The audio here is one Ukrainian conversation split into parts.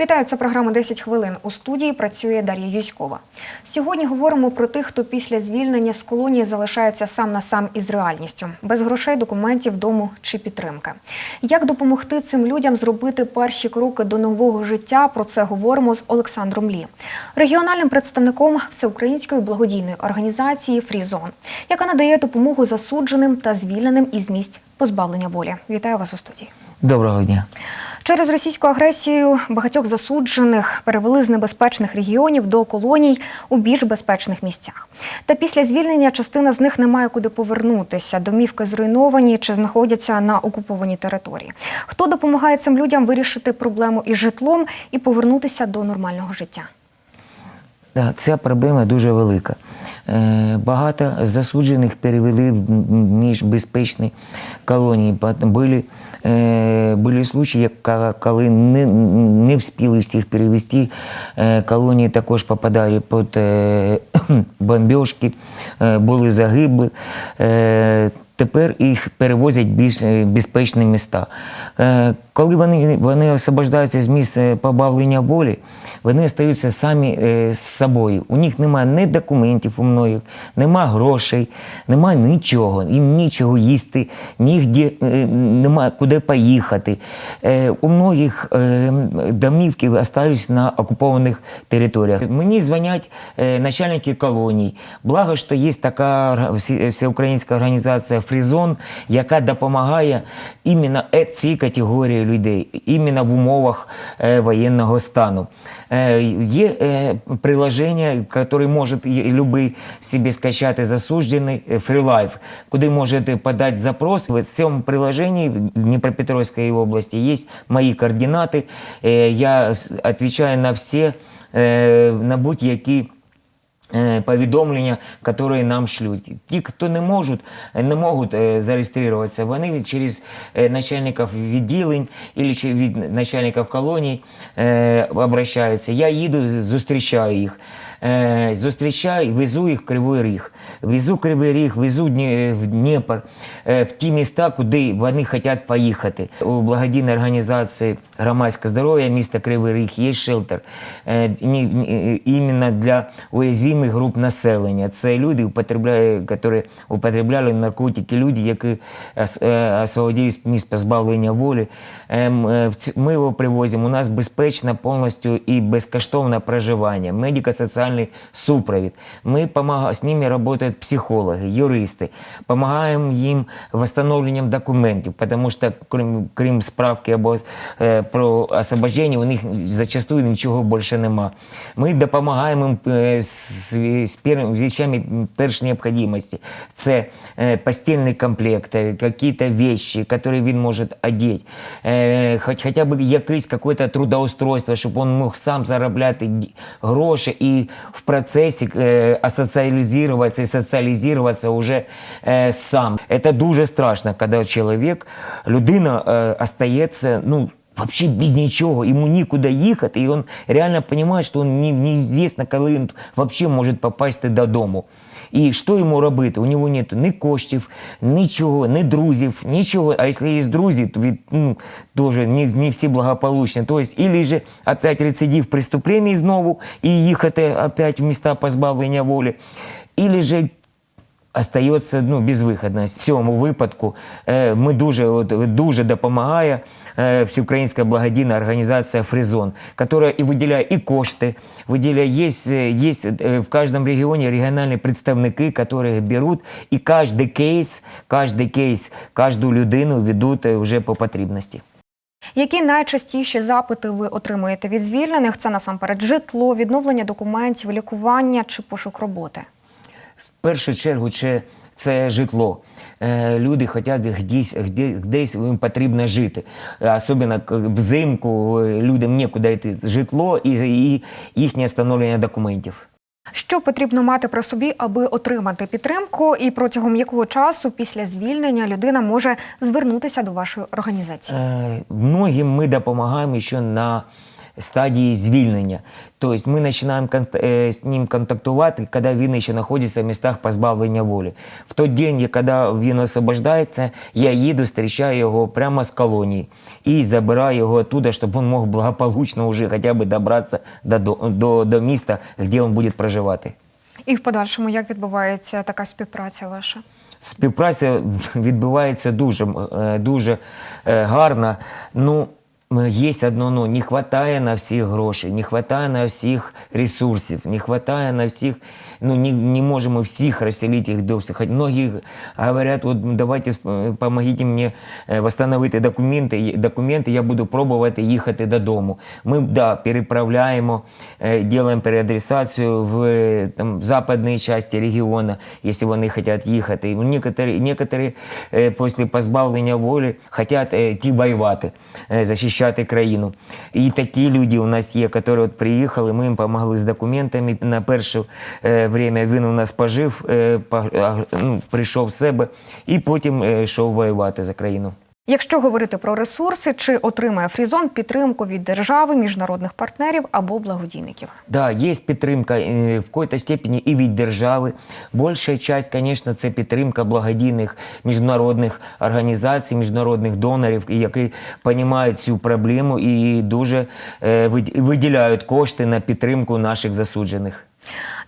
Вітаю, це програма «10 хвилин. У студії працює Дар'я Юськова. Сьогодні говоримо про тих, хто після звільнення з колонії залишається сам на сам із реальністю, без грошей, документів, дому чи підтримки. Як допомогти цим людям зробити перші кроки до нового життя? Про це говоримо з Олександром Лі, регіональним представником всеукраїнської благодійної організації Фрізон, яка надає допомогу засудженим та звільненим із місць позбавлення волі. Вітаю вас у студії. Доброго дня. Через російську агресію багатьох засуджених перевели з небезпечних регіонів до колоній у більш безпечних місцях. Та після звільнення частина з них не має куди повернутися. Домівки зруйновані чи знаходяться на окупованій території. Хто допомагає цим людям вирішити проблему із житлом і повернутися до нормального життя? Ця проблема дуже велика. Е, Багато засуджених перевели в між безпечні колонії. Були, е, були случаї, коли не, не встигли всіх перевести. Е, Колонії також попадали під бомбіжки, були загибли. Тепер їх перевозять більш е, безпечні міста. Е, Коли вони, вони освобождаються з місць е, позбавлення волі, вони стаються самі з собою. У них немає ні документів у многих, нема грошей, нема нічого. Їм нічого їсти, нігде е, нема куди поїхати. У многих домівки залишились на окупованих територіях. Мені дзвонять начальники колоній. Благо, що є така всеукраїнська організація Фрізон, яка допомагає іменно цій категорії людей, іменно в умовах е, воєнного стану. Е, Є е, приложення, яке може любий собі скачати засуджений FreeLife, куди можете подати запрос. В цьому приложенні в Дніпропетровській області є мої координати. Я відповідаю на всі, на будь-які повідомлення, які нам шлють. Ті, хто не можуть, не можуть е, зареєструватися, вони через е, начальників відділень або від начальників колоній е, обращаються. Я їду, зустрічаю їх. Е, Зустрічаю, везу їх в Кривий Ріг. Везу Кривий Ріг, везу в Дніпр, е, в ті міста, куди вони хочуть поїхати. У благодійній організації громадське здоров'я міста Кривий Ріг є шелтер е, іменно для уязвимих груп населення. Це люди, які употребляли наркотики, люди, які е, освободились з місць позбавлення волі. Ем, е, Ми його привозимо. У нас безпечне повністю і безкоштовне проживання, медико-соціальний супровід. Ми з ними працюють психологи, юристи, допомагаємо їм встановленням документів, тому що крім, крім справки або е, про освобождення, у них зачастую нічого більше нема. Ми допомагаємо їм з, з, вещами першої необхідності. Це е, постільний комплект, е, якісь вещи, які він може одіти, е, хоч, хоча б якесь какое-то трудоустройство, щоб він мог сам заробляти гроші і в процесі е, асоціалізуватися і соціалізуватися вже е, сам. Це дуже страшно, коли чоловік, людина е, остається, ну, Вообще без нічого, йому нікуди їхати, і він реально розуміє, що він не, неізвісно, коли він вообще може попасти додому. І що йому робити? У нього немає ні коштів, нічого, ні друзів, нічого. А якщо є друзі, то від, ну, тоже не, не всі благополучні. Тобто, або ж опять рецидив преступлений знову і їхати опять в міста позбавлення волі, або ж остається ну, безвиходність. В цьому випадку е, ми дуже, от, дуже допомагає е, Всеукраїнська благодійна організація Фрізон, яка і виділяє і кошти, виділяє, є, е, є е, в кожному регіоні регіональні представники, які беруть і кожен кейс, кожен кейс, кожну людину ведуть е, вже по потрібності. Які найчастіші запити ви отримуєте від звільнених? Це насамперед житло, відновлення документів, лікування чи пошук роботи. Першу чергу це, це житло. Е, Люди хочуть десь, десь їм потрібно жити. Особливо взимку е, людям нікуди йти. Житло і, і їхнє встановлення документів. Що потрібно мати при собі, аби отримати підтримку, і протягом якого часу після звільнення людина може звернутися до вашої організації? Е, Многим ми допомагаємо ще на стадії звільнення. Тобто ми починаємо кон- е, з ним контактувати, коли він ще знаходиться в містах позбавлення волі. В той день, коли він освобождається, я їду, зустрічаю його прямо з колонії і забираю його оттуда, щоб він мог благополучно вже хоча б добратися до, до, до, до міста, де він буде проживати. І в подальшому як відбувається така співпраця ваша? Співпраця відбувається дуже, е, дуже е, гарно. Ну, е, є одно ну, не вистачає на всіх грошей, не вистачає на всіх ресурсів, не вистачає на всіх, ну, не, не можемо всіх розселити їх до всіх. Хоть Многі говорять, от давайте е, помогите мені е, восстановити документи, і- документи, я буду пробувати їхати додому. Ми, да, переправляємо, е, делаем переадресацію в е, там, западній часті регіону, якщо вони хочуть їхати. Некоторі, некоторі е, після позбавлення волі хочуть е, йти воювати, е, захищати країну. І такі люди у нас є, які от приїхали, ми їм допомогли з документами на перше е, время. Він у нас пожив, е, ну, прийшов в себе і потім е, йшов воювати за країну. Якщо говорити про ресурси, чи отримає Фрізон підтримку від держави, міжнародних партнерів або благодійників? Да, є підтримка е, в якій степені і від держави. Більша часть, звісно, це підтримка благодійних міжнародних організацій, міжнародних донорів, які розуміють цю проблему і дуже е, виділяють кошти на підтримку наших засуджених.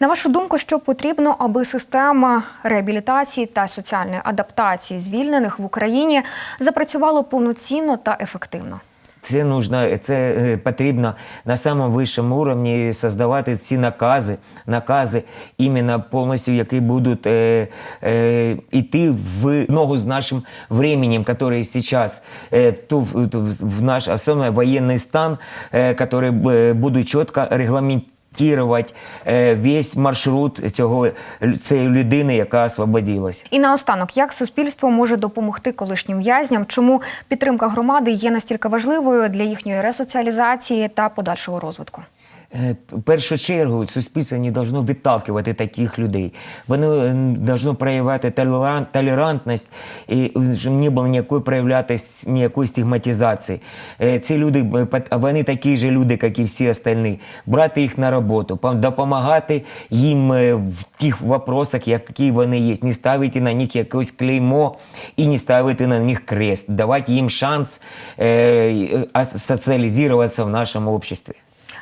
На вашу думку, що потрібно, аби система реабілітації та соціальної адаптації звільнених в Україні запрацювала повноцінно та ефективно? Це нужно, це е, потрібно на самому вищому рівні создавати ці накази, накази іменно повністю, які будуть е, е, йти в ногу з нашим временем, який зараз е, ту, в- наш особливо воєнний стан, е, який е, буде чітко регламентувати е, весь маршрут цього цієї людини, яка освободилась. І наостанок, як суспільство може допомогти колишнім в'язням? Чому підтримка громади є настільки важливою для їхньої ресоціалізації та подальшого розвитку? Е, В першу чергу суспільство не должно відталкувати таких людей. Воно е, должно проявляти толерантність і не було ніякої проявляти ніякої стигматизації. Е, Ці люди, вони такі ж люди, як і всі остальні. Брати їх на роботу, пом- допомагати їм в тих вопросах, які вони є. Не ставити на них якесь клеймо і не ставити на них крест. Давати їм шанс соціалізуватися в нашому обществі.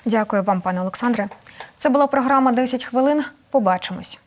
Дякую вам, пане Олександре. Це була програма «10 хвилин. Побачимось.